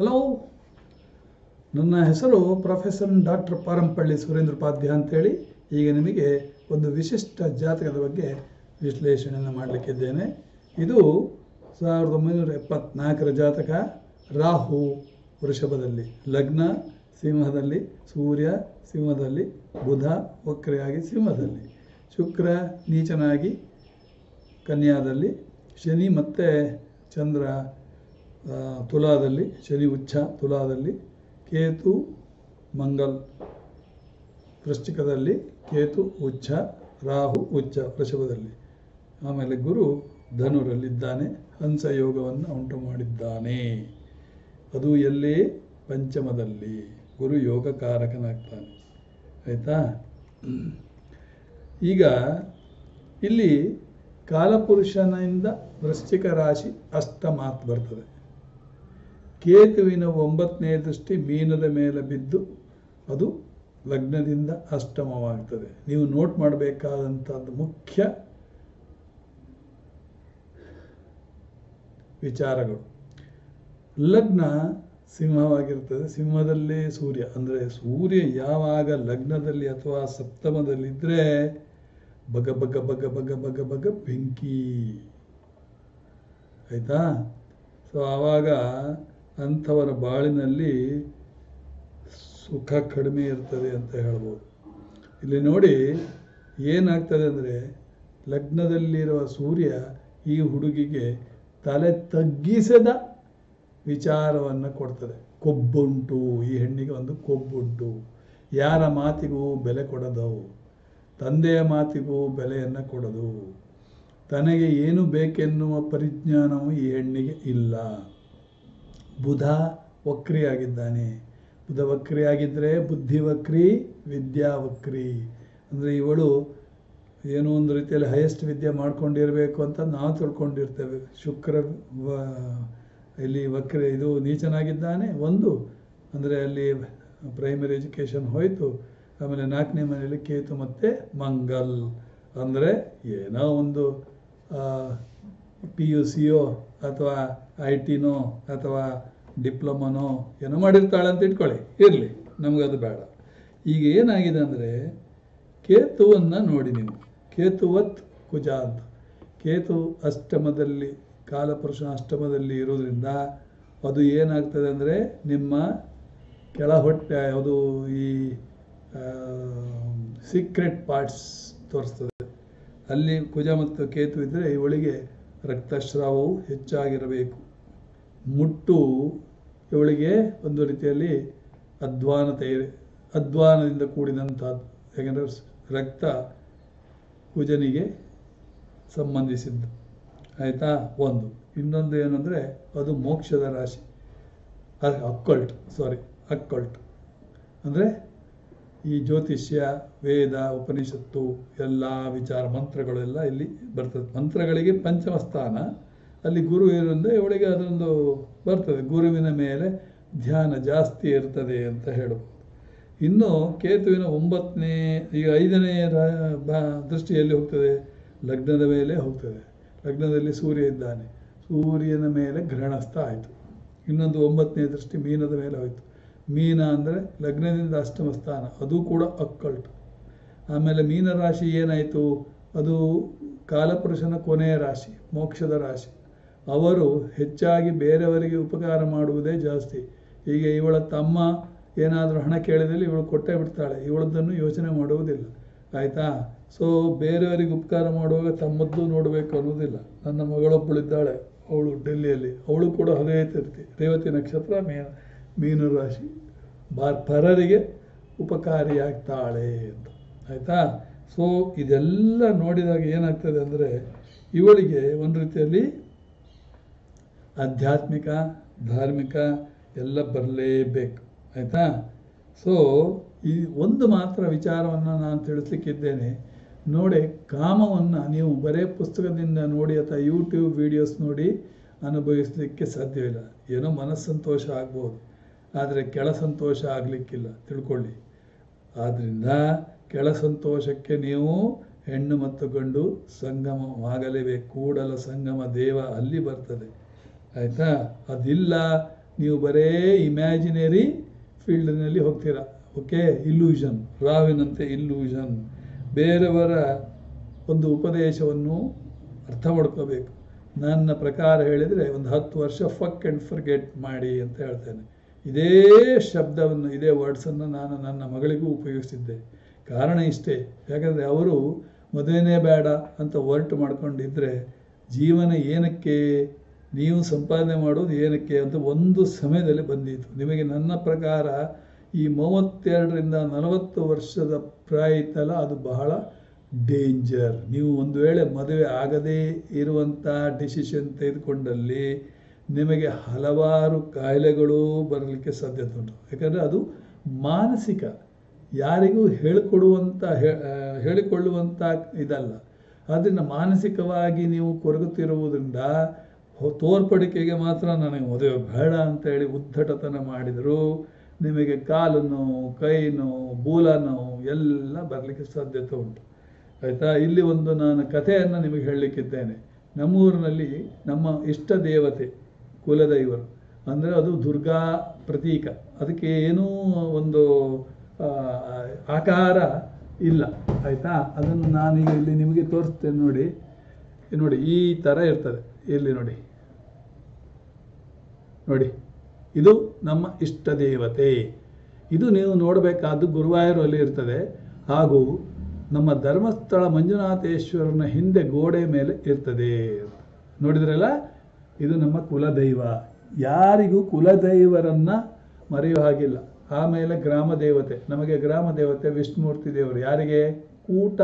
Hello ನನ್ನ ಹೆಸರು professor doctor Parampalli Surendra Upadhyaya ಅಂತೇಳಿ. ಈಗ ನಿಮಗೆ ಒಂದು ವಿಶಿಷ್ಟ ಜಾತಕದ ಬಗ್ಗೆ ವಿಶ್ಲೇಷಣೆಯನ್ನು ಮಾಡಲಿಕ್ಕಿದ್ದೇನೆ. ಇದು ಸಾವಿರದ ಒಂಬೈನೂರ ಎಪ್ಪತ್ನಾಲ್ಕರ ಜಾತಕ. ರಾಹು ವೃಷಭದಲ್ಲಿ, ಲಗ್ನ ಸಿಂಹದಲ್ಲಿ, ಸೂರ್ಯ ಸಿಂಹದಲ್ಲಿ, ಬುಧ ವಕ್ರೆಯಾಗಿ ಸಿಂಹದಲ್ಲಿ, ಶುಕ್ರ ನೀಚನಾಗಿ ಕನ್ಯಾದಲ್ಲಿ, ಶನಿ ಮತ್ತು ಚಂದ್ರ ತುಲಾದಲ್ಲಿ ಶನಿ ಉಚ್ಛ ತುಲಾದಲ್ಲಿ ಕೇತು ಮಂಗಲ್. ವೃಶ್ಚಿಕದಲ್ಲಿ ಕೇತು ಉಚ್ಛ, ರಾಹು ಉಚ್ಛ ವೃಷಭದಲ್ಲಿ. ಆಮೇಲೆ ಗುರು ಧನುರಲ್ಲಿದ್ದಾನೆ, ಹಂಸ ಯೋಗವನ್ನು ಉಂಟು ಮಾಡಿದ್ದಾನೆ. ಅದು ಎಲ್ಲಿ ಪಂಚಮದಲ್ಲಿ. ಗುರು ಯೋಗಕಾರಕನಾಗ್ತಾನೆ. ಆಯಿತಾ? ಈಗ ಇಲ್ಲಿ ಕಾಲಪುರುಷನಿಂದ ವೃಶ್ಚಿಕ ರಾಶಿ ಅಷ್ಟಮಾತ್ ಬರ್ತದೆ. ಕೇತುವಿನ ಒಂಬತ್ತನೇ ದೃಷ್ಟಿ ಮೀನದ ಮೇಲೆ ಬಿದ್ದು ಅದು ಲಗ್ನದಿಂದ ಅಷ್ಟಮವಾಗ್ತದೆ. ನೀವು ನೋಟ್ ಮಾಡಬೇಕಾದಂಥದ್ದು ಮುಖ್ಯ ವಿಚಾರಗಳು. ಲಗ್ನ ಸಿಂಹವಾಗಿರ್ತದೆ. ಸಿಂಹದಲ್ಲೇ ಸೂರ್ಯ. ಅಂದರೆ ಸೂರ್ಯ ಯಾವಾಗ ಲಗ್ನದಲ್ಲಿ ಅಥವಾ ಸಪ್ತಮದಲ್ಲಿದ್ದರೆ ಬಗ ಬಗ ಬಗ ಬಗ ಬಗ ಬಗ ಬೆಂಕಿ. ಆಯಿತಾ? ಸೊ ಆವಾಗ ಅಂಥವರ ಬಾಳಿನಲ್ಲಿ ಸುಖ ಕಡಿಮೆ ಇರ್ತದೆ ಅಂತ ಹೇಳ್ಬೋದು. ಇಲ್ಲಿ ನೋಡಿ ಏನಾಗ್ತದೆ ಅಂದರೆ ಲಗ್ನದಲ್ಲಿರುವ ಸೂರ್ಯ ಈ ಹುಡುಗಿಗೆ ತಲೆ ತಗ್ಗಿಸದ ವಿಚಾರವನ್ನು ಕೊಡ್ತದೆ. ಕೊಬ್ಬುಂಟು, ಈ ಹೆಣ್ಣಿಗೆ ಒಂದು ಕೊಬ್ಬುಂಟು. ಯಾರ ಮಾತಿಗೂ ಬೆಲೆ ಕೊಡದವು ತಂದೆಯ ಮಾತಿಗೂ ಬೆಲೆಯನ್ನು ಕೊಡದು. ತನಗೆ ಏನು ಬೇಕೆನ್ನುವ ಪರಿಜ್ಞಾನವು ಈ ಹೆಣ್ಣಿಗೆ ಇಲ್ಲ. ಬುಧ ವಕ್ರಿಯಾಗಿದ್ದಾನೆ. ಬುಧ ವಕ್ರಿಯಾಗಿದ್ದರೆ ಬುದ್ಧಿ ವಕ್ರಿ ವಿದ್ಯಾ ವಕ್ರಿ ಅಂದರೆ ಇವಳು ಏನೋ ಒಂದು ರೀತಿಯಲ್ಲಿ ಹೈಯೆಸ್ಟ್ ವಿದ್ಯೆ ಮಾಡ್ಕೊಂಡಿರಬೇಕು ಅಂತ ನಾವು ತಿಳ್ಕೊಂಡಿರ್ತೇವೆ. ಶುಕ್ರ ಇಲ್ಲಿ ವಕ್ರ, ಇದು ನೀಚನಾಗಿದ್ದಾನೆ, ಒಂದು. ಅಂದರೆ ಅಲ್ಲಿ ಪ್ರೈಮರಿ ಎಜುಕೇಷನ್ ಹೋಯಿತು, ಆಮೇಲೆ ನಾಲ್ಕನೇ ಮನೆಯಲ್ಲಿ ಕೇತು ಮತ್ತು ಮಂಗಲ್. ಅಂದರೆ ಏನೋ ಒಂದು ಪಿ ಯು ಸಿಯೋ ಅಥವಾ ಐ ಟಿನೋ ಅಥವಾ ಡಿಪ್ಲೊಮನೋ ಏನೋ ಮಾಡಿರ್ತಾಳೆ ಅಂತ ಇಟ್ಕೊಳ್ಳಿ. ಇರಲಿ ನಮಗದು ಬೇಡ. ಈಗ ಏನಾಗಿದೆ ಅಂದರೆ, ಕೇತುವನ್ನು ನೋಡಿ ನೀವು. ಕೇತುವತ್ ಕುಜ ಅಂತ. ಕೇತು ಅಷ್ಟಮದಲ್ಲಿ, ಕಾಲಪುರುಷ ಅಷ್ಟಮದಲ್ಲಿ ಇರೋದ್ರಿಂದ ಅದು ಏನಾಗ್ತದೆ ಅಂದರೆ, ನಿಮ್ಮ ಕೆಳ ಹೊಟ್ಟೆ ಅದು ಈ ಸೀಕ್ರೆಟ್ ಪಾರ್ಟ್ಸ್ ತೋರಿಸ್ತದೆ. ಅಲ್ಲಿ ಕುಜ ಮತ್ತು ಕೇತು ಇದ್ದರೆ ಇವಳಿಗೆ ರಕ್ತಸ್ರಾವವು ಹೆಚ್ಚಾಗಿರಬೇಕು. ಮುಟ್ಟು ಇವಳಿಗೆ ಒಂದು ರೀತಿಯಲ್ಲಿ ಅಧ್ವಾನತೆ ಅಧ್ವಾನದಿಂದ ಕೂಡಿದಂಥದ್ದು. ಯಾಕೆಂದರೆ ರಕ್ತ ಕುಜನಿಗೆ ಸಂಬಂಧಿಸಿದ್ದು. ಆಯಿತಾ? ಒಂದು. ಇನ್ನೊಂದು ಏನಂದರೆ ಅದು ಮೋಕ್ಷದ ರಾಶಿ. ಅಕ್ಕಲ್ಟ್. Sorry occult. ಅಂದರೆ ಈ ಜ್ಯೋತಿಷ್ಯ, ವೇದ, ಉಪನಿಷತ್ತು ಎಲ್ಲ ವಿಚಾರ ಮಂತ್ರಗಳೆಲ್ಲ ಇಲ್ಲಿ ಬರ್ತದೆ. ಮಂತ್ರಗಳಿಗೆ ಪಂಚಮ ಸ್ಥಾನ. ಅಲ್ಲಿ ಗುರು ಇರೋದ್ರಿಂದ ಇವಳಿಗೆ ಅದೊಂದು ಬರ್ತದೆ. ಗುರುವಿನ ಮೇಲೆ ಧ್ಯಾನ ಜಾಸ್ತಿ ಇರ್ತದೆ ಅಂತ ಹೇಳ್ಬೋದು. ಇನ್ನು ಕೇತುವಿನ ಒಂಬತ್ತನೇ, ಈಗ ಐದನೇ ದೃಷ್ಟಿಯಲ್ಲಿ ಹೋಗ್ತದೆ. ಲಗ್ನದ ಮೇಲೆ ಹೋಗ್ತದೆ. ಲಗ್ನದಲ್ಲಿ ಸೂರ್ಯ ಇದ್ದಾನೆ. ಸೂರ್ಯನ ಮೇಲೆ ಗ್ರಹಣಸ್ಥ ಆಯಿತು. ಇನ್ನೊಂದು ಒಂಬತ್ತನೇ ದೃಷ್ಟಿ ಮೀನದ ಮೇಲೆ ಹೋಯಿತು. ಮೀನ ಅಂದರೆ ಲಗ್ನದಿಂದ ಅಷ್ಟಮ ಸ್ಥಾನ, ಅದು ಕೂಡ ಅಕ್ಕಲ್ಟ್. ಆಮೇಲೆ ಮೀನ ರಾಶಿ ಏನಾಯಿತು? ಅದು ಕಾಲಪುರುಷನ ಕೊನೆಯ ರಾಶಿ, ಮೋಕ್ಷದ ರಾಶಿ. ಅವರು ಹೆಚ್ಚಾಗಿ ಬೇರೆಯವರಿಗೆ ಉಪಕಾರ ಮಾಡುವುದೇ ಜಾಸ್ತಿ. ಈಗ ಇವಳ ತಮ್ಮ ಏನಾದರೂ ಹಣ ಕೇಳಿದಲ್ಲಿ ಇವಳು ಕೊಟ್ಟೇ ಬಿಡ್ತಾಳೆ, ಇವಳದ್ದನ್ನು ಯೋಚನೆ ಮಾಡುವುದಿಲ್ಲ. ಆಯಿತಾ? ಸೊ ಬೇರೆಯವರಿಗೆ ಉಪಕಾರ ಮಾಡುವಾಗ ತಮ್ಮದ್ದು ನೋಡಬೇಕು ಅನ್ನೋದಿಲ್ಲ ನನ್ನ ಮಗಳೊಬ್ಬಳಿದ್ದಾಳೆ ಅವಳು ಡೆಲ್ಲಿಯಲ್ಲಿ, ಅವಳು ಕೂಡ ಅದೇ ತಿರ್ತಿ ರೇವತಿ ನಕ್ಷತ್ರ ಮೀನ. ಮೀನು ರಾಶಿ ಬಾ ಪರರಿಗೆ ಉಪಕಾರಿಯಾಗ್ತಾಳೆ ಅಂತ. ಆಯಿತಾ? ಸೊ ಇದೆಲ್ಲ ನೋಡಿದಾಗ ಏನಾಗ್ತದೆ ಅಂದರೆ ಇವಳಿಗೆ ಒಂದು ರೀತಿಯಲ್ಲಿ ಆಧ್ಯಾತ್ಮಿಕ, ಧಾರ್ಮಿಕ ಎಲ್ಲ ಬರಲೇಬೇಕು. ಆಯಿತಾ? ಸೊ ಈ ಒಂದು ಮಾತ್ರ ವಿಚಾರವನ್ನು ನಾನು ತಿಳಿಸ್ಲಿಕ್ಕಿದ್ದೇನೆ. ನೋಡಿ, ಕಾಮವನ್ನು ನೀವು ಬರೇ ಪುಸ್ತಕದಿಂದ ನೋಡಿ ಅಥವಾ ಯೂಟ್ಯೂಬ್ ವಿಡಿಯೋಸ್ ನೋಡಿ ಅನುಭವಿಸಲಿಕ್ಕೆ ಸಾಧ್ಯವಿಲ್ಲ. ಏನೋ ಮನಸ್ಸಂತೋಷ ಆಗ್ಬೋದು. ಆದರೆ ಕೆಳ ಸಂತೋಷ ಆಗಲಿಕ್ಕಿಲ್ಲ. ತಿಳ್ಕೊಳ್ಳಿ. ಆದ್ದರಿಂದ ಕೆಳ ಸಂತೋಷಕ್ಕೆ ನೀವು ಹೆಣ್ಣು ಮತ್ತು ಗಂಡು ಸಂಗಮವಾಗಲೇಬೇಕು. ಕೂಡಲ ಸಂಗಮ ದೇವ ಅಲ್ಲಿ ಬರ್ತದೆ. ಆಯಿತಾ? ಅದಿಲ್ಲ. ನೀವು ಬರೇ ಇಮ್ಯಾಜಿನರಿ ಫೀಲ್ಡ್ನಲ್ಲಿ ಹೋಗ್ತೀರಾ. ಓಕೆ? ಇಲ್ಯೂಷನ್ ರಾವಿನಂತೆ ಇಲ್ಯೂಷನ್ ಬೇರೆಯವರ ಒಂದು ಉಪದೇಶವನ್ನು ಅರ್ಥ ಮಾಡ್ಕೋಬೇಕು. ನನ್ನ ಪ್ರಕಾರ ಹೇಳಿದರೆ ಒಂದು ಹತ್ತು ವರ್ಷ ಫಕ್ ಆ್ಯಂಡ್ ಫರ್ಗೆಟ್ ಮಾಡಿ ಅಂತ ಹೇಳ್ತೇನೆ. ಇದೇ ಶಬ್ದವನ್ನು, ಇದೇ ವರ್ಡ್ಸನ್ನು ನಾನು ನನ್ನ ಮಗಳಿಗೂ ಉಪಯೋಗಿಸ್ತಿದ್ದೆ. ಕಾರಣ ಇಷ್ಟೇ. ಯಾಕಂದರೆ ಅವರು ಮದುವೆನೇ ಬೇಡ ಅಂತ ಹೊರಟು ಮಾಡ್ಕೊಂಡಿದ್ದರೆ ಜೀವನ ಏನಕ್ಕೆ, ನೀವು ಸಂಪಾದನೆ ಮಾಡೋದು ಏನಕ್ಕೆ ಅಂತ ಒಂದು ಸಮಯದಲ್ಲಿ ಬಂದಿತ್ತು. ನಿಮಗೆ ನನ್ನ ಪ್ರಕಾರ ಈ ಮೂವತ್ತೆರಡರಿಂದ ನಲವತ್ತು ವರ್ಷದ ಪ್ರಾಯ ಇತ್ತಲ್ಲ ಅದು ಬಹಳ ಡೇಂಜರ್. ನೀವು ಒಂದು ವೇಳೆ ಮದುವೆ ಆಗದೇ ಇರುವಂಥ ಡಿಸಿಷನ್ ತೆಗೆದುಕೊಂಡಲ್ಲಿ ನಿಮಗೆ ಹಲವಾರು ಕಾಯಿಲೆಗಳು ಬರಲಿಕ್ಕೆ ಸಾಧ್ಯತೆ ಉಂಟು. ಯಾಕಂದರೆ ಅದು ಮಾನಸಿಕ, ಯಾರಿಗೂ ಹೇಳಿಕೊಡುವಂಥ ಹೇಳಿಕೊಳ್ಳುವಂಥ ಇದಲ್ಲ. ಆದ್ದರಿಂದ ಮಾನಸಿಕವಾಗಿ ನೀವು ಕೊರಗುತ್ತಿರುವುದರಿಂದ ತೋರ್ಪಡಿಕೆಗೆ ಮಾತ್ರ ನನಗೆ ಮದುವೆ ಬೇಡ ಅಂತ ಹೇಳಿ ಉದ್ದಟತನ ಮಾಡಿದರು ನಿಮಗೆ ಕಾಲು ನೋವು ಕೈ ನೋವು ಬೂಲ ನೋವು ಎಲ್ಲ ಬರಲಿಕ್ಕೆ ಸಾಧ್ಯತೆ ಉಂಟು. ಆಯಿತಾ? ಇಲ್ಲಿ ಒಂದು ನಾನು ಕಥೆಯನ್ನು ನಿಮಗೆ ಹೇಳಲಿಕ್ಕಿದ್ದೇನೆ. ನಮ್ಮೂರಿನಲ್ಲಿ ನಮ್ಮ ಇಷ್ಟ ದೇವತೆ ಕುಲದೈವರು. ಅಂದರೆ ಅದು ದುರ್ಗಾ ಪ್ರತೀಕ. ಅದಕ್ಕೆ ಏನೂ ಒಂದು ಆಕಾರ ಇಲ್ಲ. ಆಯಿತಾ? ಅದನ್ನು ನಾನೀಗ ಇಲ್ಲಿ ನಿಮಗೆ ತೋರಿಸ್ತೇನೆ ನೋಡಿ. ನೋಡಿ, ಈ ಥರ ಇರ್ತದೆ. ಇಲ್ಲಿ ನೋಡಿ. ನೋಡಿ. ಇದು ನಮ್ಮ ಇಷ್ಟ ದೇವತೆ. ಇದು ನೀವು ನೋಡಬೇಕಾದ್ದು ಗುರುವಾಯೂರಲ್ಲಿ ಇರ್ತದೆ. ಹಾಗೂ ನಮ್ಮ ಧರ್ಮಸ್ಥಳ ಮಂಜುನಾಥೇಶ್ವರನ ಹಿಂದೆ ಗೋಡೆ ಮೇಲೆ ಇರ್ತದೆ ನೋಡಿದ್ರಲ್ಲ? ಇದು ನಮ್ಮ ಕುಲದೈವ. ಯಾರಿಗೂ ಕುಲದೈವರನ್ನ ಮರೆಯೋ ಹಾಗಿಲ್ಲ. ಆಮೇಲೆ ಗ್ರಾಮ ದೇವತೆ. ನಮಗೆ ಗ್ರಾಮ ದೇವತೆ, ವಿಷ್ಣುಮೂರ್ತಿ ದೇವರು ಯಾರಿಗೆ? ಕೂಟ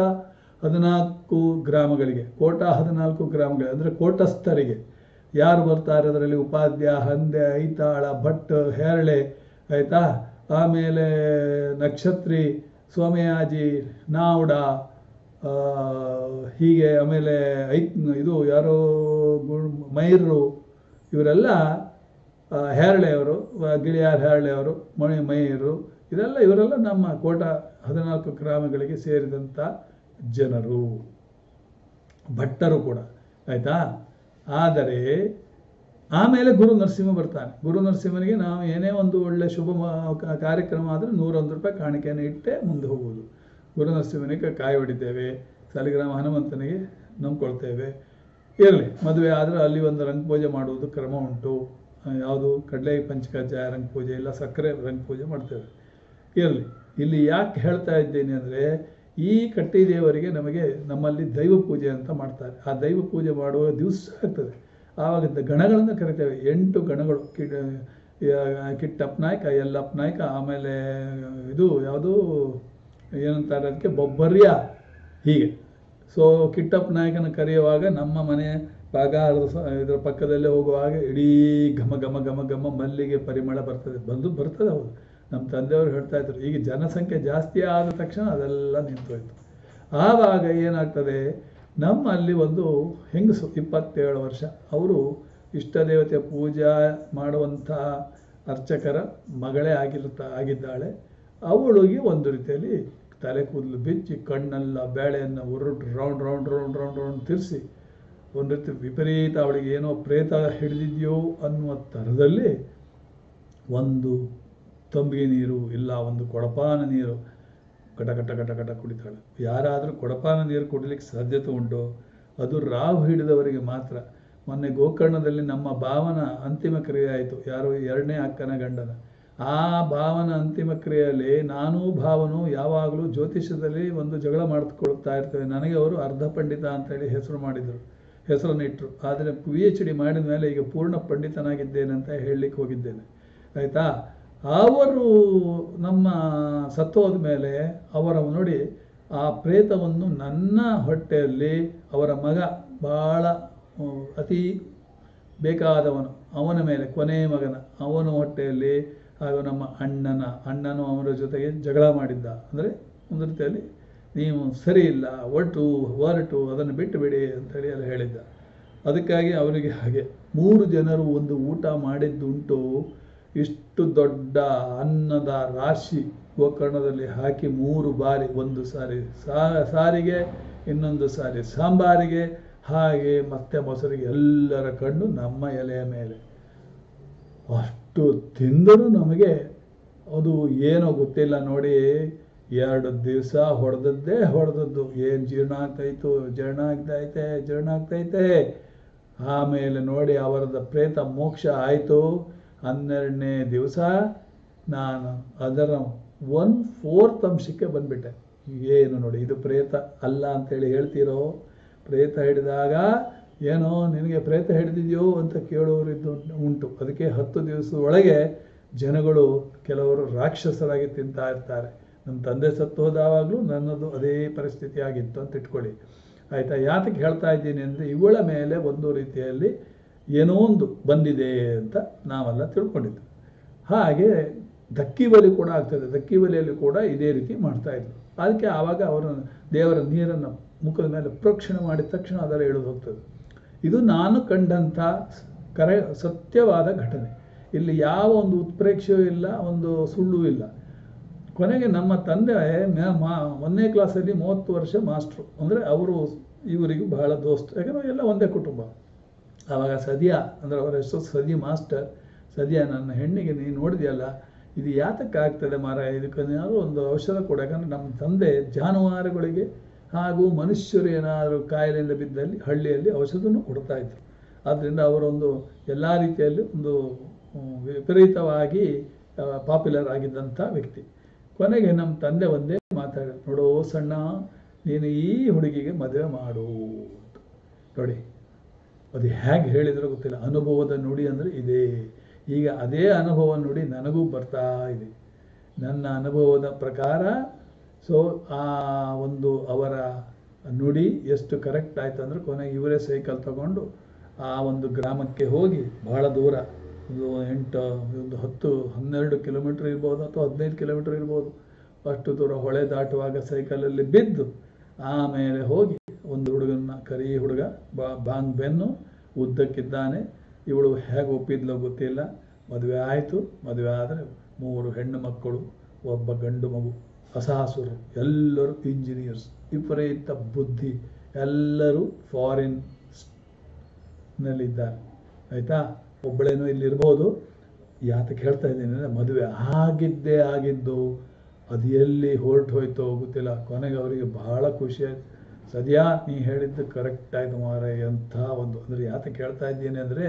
ಹದಿನಾಲ್ಕು ಗ್ರಾಮಗಳಿಗೆ. ಕೋಟ ಹದಿನಾಲ್ಕು ಗ್ರಾಮಗಳಿಗೆ. ಅಂದರೆ ಕೋಟಸ್ಥರಿಗೆ. ಯಾರು ಬರ್ತಾರೆ ಅದರಲ್ಲಿ? ಉಪಾಧ್ಯ, ಹಂದೆ, ಐತಾಳ, ಭಟ್, ಹೆರಳೆ, ಆಯಿತಾ? ಆಮೇಲೆ ನಕ್ಷತ್ರಿ ಸೋಮಯಾಜಿ ನಾವುಡ ಹೀಗೆ ಆಮೇಲೆ ಐ ಇದು ಯಾರೋ ಮೈರು ಇವರೆಲ್ಲ ಹೆರಳೆ ಹೇರಳೆಯವರು ಗಿಳಿಯಾರ್ ಹೇರಳೆಯವರು ಮಣಿ ಮೈರು, ಇದೆಲ್ಲ ಇವರೆಲ್ಲ ನಮ್ಮ ಕೋಟ ಹದಿನಾಲ್ಕು ಗ್ರಾಮಗಳಿಗೆ ಸೇರಿದಂಥ ಜನರು, ಭಟ್ಟರು ಕೂಡ, ಆಯಿತಾ? ಆದರೆ, ಆಮೇಲೆ ಗುರು ನರಸಿಂಹ ಬರ್ತಾನೆ. ಗುರು ನರಸಿಂಹನಿಗೆ ನಾವು ಏನೇ ಒಂದು ಒಳ್ಳೆ ಶುಭ ಕಾರ್ಯಕ್ರಮ ಆದರೆ ನೂರೊಂದು ರೂಪಾಯಿ ಕಾಣಿಕೆಯನ್ನು ಇಟ್ಟೇ ಮುಂದೆ ಹೋಗುವುದು. ಗುರು ನರಸಿಂಹನಿಗೆ ಕಾಯಿ ಹೊಡಿತೇವೆ, ಸಾಲಿಗ್ರಾಮ ಹನುಮಂತನಿಗೆ ನಂಬ್ಕೊಳ್ತೇವೆ. ಇರಲಿ, ಮದುವೆ ಆದರೆ ಅಲ್ಲಿ ಒಂದು ರಂಗ ಪೂಜೆ ಮಾಡುವುದು ಕ್ರಮ ಉಂಟು. ಯಾವುದು? ಕಡಲೆ ಪಂಚಕಜ್ಜಾಯ ರಂಗ ಪೂಜೆ ಇಲ್ಲ ಸಕ್ಕರೆ ರಂಗ ಪೂಜೆ ಮಾಡ್ತೇವೆ. ಇರಲಿ, ಇಲ್ಲಿ ಯಾಕೆ ಹೇಳ್ತಾ ಇದ್ದೇನೆ ಅಂದರೆ, ಈ ಕಟ್ಟಿ ದೇವರಿಗೆ ನಮಗೆ ನಮ್ಮಲ್ಲಿ ದೈವ ಪೂಜೆ ಅಂತ ಮಾಡ್ತಾರೆ. ಆ ದೈವ ಪೂಜೆ ಮಾಡುವ ದಿವಸ ಆಗ್ತದೆ. ಆವಾಗ ಗಣಗಳನ್ನು ಕರಿತೇವೆ. ಎಂಟು ಗಣಗಳು, ಕಿಡ ಕಿಟ್ಟಪ್ಪ ನಾಯ್ಕ ಎಲ್ಲಪ್ಪ ನಾಯ್ಕ, ಆಮೇಲೆ ಇದು ಯಾವುದು? ಏನಂತಾರೆ ಅದಕ್ಕೆ ಬೊಬ್ಬರ್ಯ ಹೀಗೆ. ಸೊ ಕಿಟ್ಟಪ್ಪ ನಾಯಕನ ಕರೆಯುವಾಗ ನಮ್ಮ ಮನೆ ಭಾಗ ಇದರ ಪಕ್ಕದಲ್ಲೇ ಹೋಗುವಾಗ ಇಡೀ ಘಮ ಘಮ ಘಮ ಘಮ ಮಲ್ಲಿಗೆ ಪರಿಮಳ ಬರ್ತದೆ. ಬಂದು ಬರ್ತದೆ ಹೌದು. ನಮ್ಮ ತಂದೆಯವರು ಹೇಳ್ತಾ ಇದ್ರು. ಈಗ ಜನಸಂಖ್ಯೆ ಜಾಸ್ತಿ ಆದ ತಕ್ಷಣ ಅದೆಲ್ಲ ನಿಂತೋಯ್ತು. ಆವಾಗ ಏನಾಗ್ತದೆ? ನಮ್ಮಲ್ಲಿ ಒಂದು ಹೆಂಗಸು ಇಪ್ಪತ್ತೇಳು ವರ್ಷ. ಅವರು ಇಷ್ಟ ದೇವತೆ ಪೂಜಾ ಮಾಡುವಂಥ ಅರ್ಚಕರ ಮಗಳೇ ಆಗಿರುತ್ತ, ಆಗಿದ್ದಾಳೆ. ಅವಳಿಗೆ ಒಂದು ರೀತಿಯಲ್ಲಿ ತಲೆ ಕೂದಲು ಬಿಚ್ಚಿ ಕಣ್ಣೆಲ್ಲ ಬೇಳೆಯನ್ನು ಉರುಟು round round round round round ತಿರ್ಸಿ ಒಂದು ರೀತಿ ವಿಪರೀತ ಅವಳಿಗೆ ಏನೋ ಪ್ರೇತ ಹಿಡಿದಿದೆಯೋ ಅನ್ನುವ ಥರದಲ್ಲಿ ಒಂದು ತಂಬಿಗೆ ನೀರು, ಇಲ್ಲ ಒಂದು ಕೊಡಪಾನ ನೀರು ಕಟ ಕಟ ಕಟ ಕಟ ಕುಡಿತಾಳೆ. ಯಾರಾದರೂ ಕೊಡಪಾನ ನೀರು ಕುಡಿಲಿಕ್ಕೆ ಸಾಧ್ಯತೆ ಉಂಟು? ಅದು ರಾಹು ಹಿಡಿದವರಿಗೆ ಮಾತ್ರ. ಮೊನ್ನೆ ಗೋಕರ್ಣದಲ್ಲಿ ನಮ್ಮ ಭಾವನ ಅಂತಿಮ ಕ್ರಿಯೆ ಆಯಿತು. ಯಾರು ಎರಡನೇ ಅಕ್ಕನ ಗಂಡನ. ಆ ಭಾವನ ಅಂತಿಮ ಕ್ರಿಯೆಯಲ್ಲಿ ನಾನು ಭಾವನು ಯಾವಾಗಲೂ ಜ್ಯೋತಿಷ್ಯದಲ್ಲಿ ಒಂದು ಜಗಳ ಮಾಡಿಕೊಳ್ತಾ ಇರ್ತೇವೆ. ನನಗೆ ಅವರು ಅರ್ಧ ಪಂಡಿತ ಅಂತೇಳಿ ಹೆಸರು ಮಾಡಿದರು ಹೆಸರನ್ನು ಇಟ್ಟರು ಆದರೆ ಪಿ ಎಚ್ ಡಿ ಮಾಡಿದ ಮೇಲೆ ಈಗ ಪೂರ್ಣ ಪಂಡಿತನಾಗಿದ್ದೇನೆ ಅಂತ ಹೇಳಲಿಕ್ಕೆ ಹೋಗಿದ್ದೇನೆ. ಆಯಿತಾ? ಅವರು ನಮ್ಮ ಸತ್ತೋದ ಮೇಲೆ ಅವರ ನೋಡಿ ಆ ಪ್ರೇತವನ್ನು ನನ್ನ ಹೊಟ್ಟೆಯಲ್ಲಿ ಅವರ ಮಗ ಭಾಳ ಅತಿ ಬೇಕಾದವನು. ಅವನ ಮೇಲೆ ಕೊನೆಯ ಮಗನ. ಅವನ ಹೊಟ್ಟೆಯಲ್ಲಿ ಹಾಗೂ ನಮ್ಮ ಅಣ್ಣನ, ಅಣ್ಣನು ಅವರ ಜೊತೆಗೆ ಜಗಳ ಮಾಡಿದ್ದ. ಅಂದರೆ ಒಂದು ರೀತಿಯಲ್ಲಿ ನೀವು ಸರಿ ಇಲ್ಲ, ಒಟ್ಟು, ಹೊರಟು, ಅದನ್ನು ಬಿಟ್ಟು ಬಿಡಿ ಅಂತೇಳಿ ಎಲ್ಲ ಹೇಳಿದ್ದ. ಅದಕ್ಕಾಗಿ ಅವರಿಗೆ ಹಾಗೆ ಮೂರು ಜನರು ಒಂದು ಊಟ ಮಾಡಿದ್ದುಂಟು. ಇಷ್ಟು ದೊಡ್ಡ ಅನ್ನದ ರಾಶಿ ಗೋಕರ್ಣದಲ್ಲಿ ಹಾಕಿ ಮೂರು ಬಾರಿ, ಒಂದು ಸಾರಿ ಸಾರಿಗೆ, ಇನ್ನೊಂದು ಸಾರಿ ಸಾಂಬಾರಿಗೆ, ಹಾಗೆ ಮತ್ತೆ ಮೊಸರಿಗೆ ಎಲ್ಲರ ಕಣ್ಣು ನಮ್ಮ ಎಲೆಯ ಮೇಲೆ. ತಿಂದರೂ ನಮಗೆ ಅದು ಏನೋ ಗೊತ್ತಿಲ್ಲ ನೋಡಿ, ಎರಡು ದಿವಸ ಹೊಡೆದದ್ದೇ ಹೊಡೆದದ್ದು. ಏನು ಜೀರ್ಣ ಆಗ್ತಾಯಿತ್ತು? ಜೀರ್ಣ ಆಗ್ತೈತೆ ಜೀರ್ಣ ಆಗ್ತೈತೆ ಆಮೇಲೆ ನೋಡಿ, ಅವರದ ಪ್ರೇತ ಮೋಕ್ಷ ಆಯಿತು. ಹನ್ನೆರಡನೇ ದಿವಸ ನಾನು ಅದರ ಒನ್ ಫೋರ್ತ್ ಅಂಶಕ್ಕೆ ಬಂದ್ಬಿಟ್ಟೆ. ಏನು ನೋಡಿ, ಇದು ಪ್ರೇತ ಅಲ್ಲ ಅಂತೇಳಿ ಹೇಳ್ತೀರೋ? ಪ್ರೇತ ಹಿಡಿದಾಗ ಏನೋ ನಿನಗೆ ಪ್ರೇತ ಹಿಡಿದಿದೆಯೋ ಅಂತ ಕೇಳೋರು ಇದ್ದು ಉಂಟು. ಅದಕ್ಕೆ ಹತ್ತು ದಿವಸದ ಒಳಗೆ ಜನಗಳು ಕೆಲವರು ರಾಕ್ಷಸರಾಗಿ ತಿಂತಾ ಇರ್ತಾರೆ. ನಮ್ಮ ತಂದೆ ಸತ್ತು ಹೋದಾವಾಗಲೂ ನನ್ನದು ಅದೇ ಪರಿಸ್ಥಿತಿ ಆಗಿತ್ತು ಅಂತ ಇಟ್ಕೊಳ್ಳಿ. ಆಯಿತಾ? ಯಾತಕ್ಕೆ ಹೇಳ್ತಾ ಇದ್ದೀನಿ ಅಂದರೆ ಇವಳ ಮೇಲೆ ಒಂದು ರೀತಿಯಲ್ಲಿ ಏನೋ ಒಂದು ಬಂದಿದೆ ಅಂತ ನಾವೆಲ್ಲ ತಿಳ್ಕೊಂಡಿದ್ದು ಹಾಗೆ ದಕ್ಕಿಬಲಿ ಕೂಡ ಆಗ್ತದೆ. ದಕ್ಕಿಬಲಿಯಲ್ಲಿ ಕೂಡ ಇದೇ ರೀತಿ ಮಾಡ್ತಾ ಇದ್ರು ಅದಕ್ಕೆ ಆವಾಗ ಅವರು ದೇವರ ನೀರನ್ನು ಮುಖದ ಮೇಲೆ ಪ್ರೋಕ್ಷಣೆ ಮಾಡಿದ ತಕ್ಷಣ ಅದರ ಇಳಿದು ಹೋಗ್ತದೆ. ಇದು ನಾನು ಕಂಡಂಥ ಕರೆ ಸತ್ಯವಾದ ಘಟನೆ. ಇಲ್ಲಿ ಯಾವ ಒಂದು ಉತ್ಪ್ರೇಕ್ಷೆಯೂ ಇಲ್ಲ, ಒಂದು ಸುಳ್ಳು ಇಲ್ಲ. ಕೊನೆಗೆ ನಮ್ಮ ತಂದೆ ಮಾ ಒಂದನೇ ಕ್ಲಾಸಲ್ಲಿ ಮೂವತ್ತು ವರ್ಷ ಮಾಸ್ಟ್ರು ಅಂದರೆ ಅವರು ಇವರಿಗೂ ಬಹಳ ದೋಸ್ತು. ಯಾಕಂದರೆ ಎಲ್ಲ ಒಂದೇ ಕುಟುಂಬ. ಆವಾಗ ಸದ್ಯ, ಅಂದರೆ ಅವರ ಹೆಸರು ಸದಿ ಮಾಸ್ಟರ್ ಸದ್ಯ ನನ್ನ ಹೆಣ್ಣಿಗೆ ನೀನು ನೋಡಿದೆಯಲ್ಲ, ಇದು ಯಾತಕ್ಕೆ ಆಗ್ತದೆ ಮಾರ ಇದಕ್ಕೆ ಏನಾದರೂ ಒಂದು ಔಷಧ ಕೊಡೋಕಂದ್ರೆ ನಮ್ಮ ತಂದೆ ಜಾನುವಾರುಗಳಿಗೆ ಹಾಗೂ ಮನುಷ್ಯರು ಏನಾದರೂ ಕಾಯಿಲೆಯಿಂದ ಬಿದ್ದಲ್ಲಿ ಹಳ್ಳಿಯಲ್ಲಿ ಔಷಧನೂ ಕೊಡ್ತಾ ಇದ್ರು. ಆದ್ದರಿಂದ ಅವರೊಂದು ಎಲ್ಲ ರೀತಿಯಲ್ಲಿ ಒಂದು ವಿಪರೀತವಾಗಿ ಪಾಪ್ಯುಲರ್ ಆಗಿದ್ದಂಥ ವ್ಯಕ್ತಿ. ಕೊನೆಗೆ ನಮ್ಮ ತಂದೆ ಒಂದೇ ಮಾತಾಡಿದ್ರು, ನೋಡೋ ಸಣ್ಣ, ನೀನು ಈ ಹುಡುಗಿಗೆ ಮದುವೆ ಮಾಡು ನೋಡಿ, ಅದು ಹೇಗೆ ಹೇಳಿದ್ರು ಗೊತ್ತಿಲ್ಲ. ಅನುಭವದ ನುಡಿ ಅಂದರೆ ಇದೇ. ಈಗ ಅದೇ ಅನುಭವ ನುಡಿ ನನಗೂ ಬರ್ತಾ ಇದೆ. ನನ್ನ ಅನುಭವದ ಪ್ರಕಾರ ಸೊ ಆ ಒಂದು ಅವರ ನುಡಿ ಎಷ್ಟು ಕರೆಕ್ಟ್ ಆಯ್ತು ಅಂದ್ರೆ ಕೊನೆಗೆ ಇವರೇ ಸೈಕಲ್ ತಗೊಂಡು ಆ ಒಂದು ಗ್ರಾಮಕ್ಕೆ ಹೋಗಿ ಬಹಳ ದೂರ, ಒಂದು ಎಂಟು, ಒಂದು ಹತ್ತು, ಹನ್ನೆರಡು ಕಿಲೋಮೀಟ್ರ್ ಇರ್ಬೋದು ಅಥವಾ ಹದಿನೈದು ಕಿಲೋಮೀಟ್ರ್ ಇರ್ಬೋದು. ಅಷ್ಟು ದೂರ ಹೊಳೆ ದಾಟುವಾಗ ಸೈಕಲಲ್ಲಿ ಬಿದ್ದು ಆಮೇಲೆ ಹೋಗಿ ಒಂದು ಹುಡುಗನ ಕರಿ ಹುಡುಗ ಬಾ, ಬಾಂಗ್ ಬೆನ್ನು ಉದ್ದಕ್ಕಿದ್ದಾನೆ. ಇವಳು ಹೇಗೆ ಒಪ್ಪಿದ್ಲೋ ಗೊತ್ತಿಲ್ಲ. ಮದುವೆ ಆಯಿತು. ಮದುವೆ ಆದರೆ ಮೂರು ಹೆಣ್ಣು ಮಕ್ಕಳು, ಒಬ್ಬ ಗಂಡು ಮಗು. ಅಸಹಾಸುರು ಎಲ್ಲರೂ ಇಂಜಿನಿಯರ್ಸ್ ವಿಪರೀತ ಬುದ್ಧಿ, ಎಲ್ಲರೂ ಫಾರಿನ್ ನಲ್ಲಿದ್ದಾರೆ. ಆಯಿತಾ? ಒಬ್ಬಳೇನೋ ಇಲ್ಲಿರ್ಬೋದು. ಯಾತಕ್ಕೆ ಹೇಳ್ತಾ ಇದ್ದೀನಿ ಅಂದರೆ ಮದುವೆ ಆಗಿದ್ದೇ ಆಗಿದ್ದು, ಅದು ಎಲ್ಲಿ ಹೊರಟು ಹೋಯ್ತೋ ಗೊತ್ತಿಲ್ಲ. ಕೊನೆಗೆ ಅವರಿಗೆ ಬಹಳ ಖುಷಿ ಆಯ್ತು. ಸದ್ಯಾ ನೀ ಹೇಳಿದ್ದು ಕರೆಕ್ಟ್ ಆಯ್ತು ಮಾರೆ ಎಂಥ ಒಂದು ಅಂದರೆ ಯಾತಕ್ಕೆ ಹೇಳ್ತಾ ಇದ್ದೀನಿ ಅಂದರೆ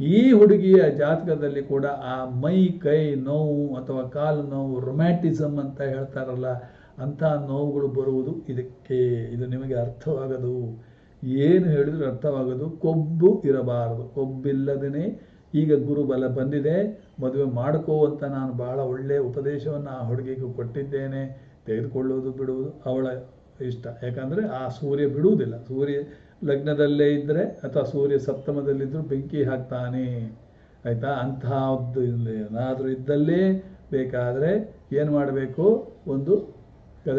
ಈ ಹುಡುಗಿಯ ಜಾತಕದಲ್ಲಿ ಕೂಡ ಆ ಮೈ, ಕೈ ನೋವು ಅಥವಾ ಕಾಲು ನೋವು ರೊಮ್ಯಾಟಿಸಮ್ ಅಂತ ಹೇಳ್ತಾರಲ್ಲ ಅಂತ ನೋವುಗಳು ಬರುವುದು ಇದಕ್ಕೆ, ಇದು ನಿಮಗೆ ಅರ್ಥವಾಗದು. ಏನು ಹೇಳಿದ್ರು ಅರ್ಥವಾಗೋದು. ಕೊಬ್ಬು ಇರಬಾರದು. ಕೊಬ್ಬಿಲ್ಲದೇ ಈಗ ಗುರುಬಲ ಬಂದಿದೆ. ಮದುವೆ ಮಾಡ್ಕೋ ಅಂತ ನಾನು ಬಹಳ ಒಳ್ಳೆಯ ಉಪದೇಶವನ್ನು ಆ ಹುಡುಗಿಗೆ ಕೊಟ್ಟಿದ್ದೇನೆ. ತೆಗೆದುಕೊಳ್ಳುವುದು ಬಿಡುವುದು ಅವಳ ಇಷ್ಟ. ಯಾಕಂದರೆ ಆ ಸೂರ್ಯ ಬಿಡುವುದಿಲ್ಲ. ಸೂರ್ಯ ಲಗ್ನದಲ್ಲೇ ಇದ್ದರೆ ಅಥವಾ ಸೂರ್ಯ ಸಪ್ತಮದಲ್ಲಿದ್ದರೂ ಬೆಂಕಿ ಹಾಕ್ತಾನೆ. ಆಯಿತಾ? ಅಂತಹದ್ದು ಏನಾದರೂ ಇದ್ದಲ್ಲಿ ಬೇಕಾದರೆ ಏನು ಮಾಡಬೇಕು? ಒಂದು ಕದ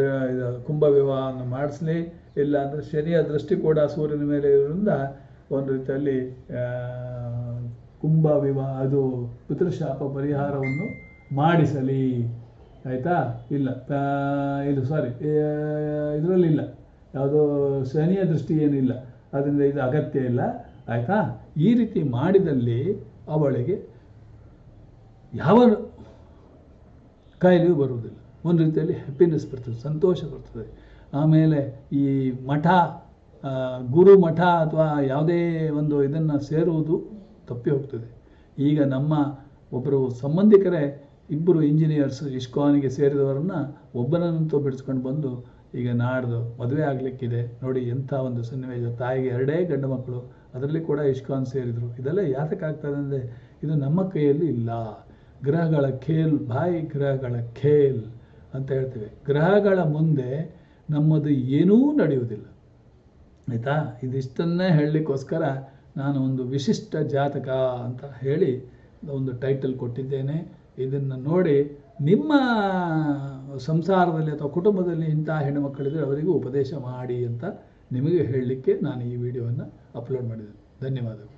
ಕುಂಭ ವಿವಾಹವನ್ನು ಮಾಡಿಸ್ಲಿ. ಇಲ್ಲ ಅಂದರೆ ಶನಿಯ ದೃಷ್ಟಿ ಕೂಡ ಸೂರ್ಯನ ಮೇಲೆ ಇರೋದ್ರಿಂದ ಒಂದು ರೀತಿಯಲ್ಲಿ ಕುಂಭ ವಿವಾಹ, ಅದು ಪಿತೃಶಾಪ ಪರಿಹಾರವನ್ನು ಮಾಡಿಸಲಿ. ಆಯಿತಾ? ಇಲ್ಲ. ಇದು ಸಾರಿ ಇದರಲ್ಲಿಲ್ಲ. ಯಾವುದೋ ಶನಿಯ ದೃಷ್ಟಿ ಏನಿಲ್ಲ, ಅದರಿಂದ ಇದು ಅಗತ್ಯ ಇಲ್ಲ, ಆಯಿತಾ? ಈ ರೀತಿ ಮಾಡಿದಲ್ಲಿ ಅವಳಿಗೆ ಯಾವ ಕಾಯಿಲೆಯೂ ಬರುವುದಿಲ್ಲ. ಒಂದು ರೀತಿಯಲ್ಲಿ ಹ್ಯಾಪಿನೆಸ್ ಬರ್ತದೆ, ಸಂತೋಷ ಬರ್ತದೆ. ಆಮೇಲೆ ಈ ಮಠ ಗುರು ಮಠ ಅಥವಾ ಯಾವುದೇ ಒಂದು ಇದನ್ನು ಸೇರುವುದು ತಪ್ಪಿ ಹೋಗ್ತದೆ. ಈಗ ನಮ್ಮ ಒಬ್ಬರು ಸಂಬಂಧಿಕರೇ, ಇಬ್ಬರು ಇಂಜಿನಿಯರ್ಸ್ ಇಸ್ಕಾನಿಗೆ ಸೇರಿದವರನ್ನ ಒಬ್ಬನನ್ನಂತೂ ಬಿಡಿಸ್ಕೊಂಡು ಬಂದು ಈಗ ನಾಡ್ದು ಮದುವೆ ಆಗಲಿಕ್ಕಿದೆ. ನೋಡಿ ಎಂಥ ಒಂದು ಸನ್ನಿವೇಶ. ತಾಯಿಗೆ ಎರಡೇ ಗಂಡು ಮಕ್ಕಳು. ಅದರಲ್ಲಿ ಕೂಡ ಇಷ್ಕಾನ್ ಸೇರಿದರು. ಇದೆಲ್ಲ ಯಾತಕ್ಕಾಗ್ತದೆ ಅಂದರೆ ಇದು ನಮ್ಮ ಕೈಯಲ್ಲಿ ಇಲ್ಲ. ಗ್ರಹಗಳ ಖೇಲ್, ಬಾಯಿ ಗ್ರಹಗಳ ಖೇಲ್ ಅಂತ ಹೇಳ್ತೇವೆ. ಗ್ರಹಗಳ ಮುಂದೆ ನಮ್ಮದು ಏನೂ ನಡೆಯುವುದಿಲ್ಲ. ಆಯಿತಾ? ಇದಿಷ್ಟನ್ನೇ ಹೇಳಲಿಕ್ಕೋಸ್ಕರ ನಾನು ಒಂದು ವಿಶಿಷ್ಟ ಜಾತಕ ಅಂತ ಹೇಳಿ ಒಂದು ಟೈಟಲ್ ಕೊಟ್ಟಿದ್ದೇನೆ. ಇದನ್ನು ನೋಡಿ ನಿಮ್ಮ ಸಂಸಾರದಲ್ಲಿ ಅಥವಾ ಕುಟುಂಬದಲ್ಲಿ ಇಂಥ ಹೆಣ್ಣುಮಕ್ಕಳಿದ್ರೆ ಅವರಿಗೂ ಉಪದೇಶ ಮಾಡಿ ಅಂತ ನಿಮಗೆ ಹೇಳಲಿಕ್ಕೆ ನಾನು ಈ ವಿಡಿಯೋವನ್ನು ಅಪ್ಲೋಡ್ ಮಾಡಿದ್ದೇನೆ ಧನ್ಯವಾದಗಳು.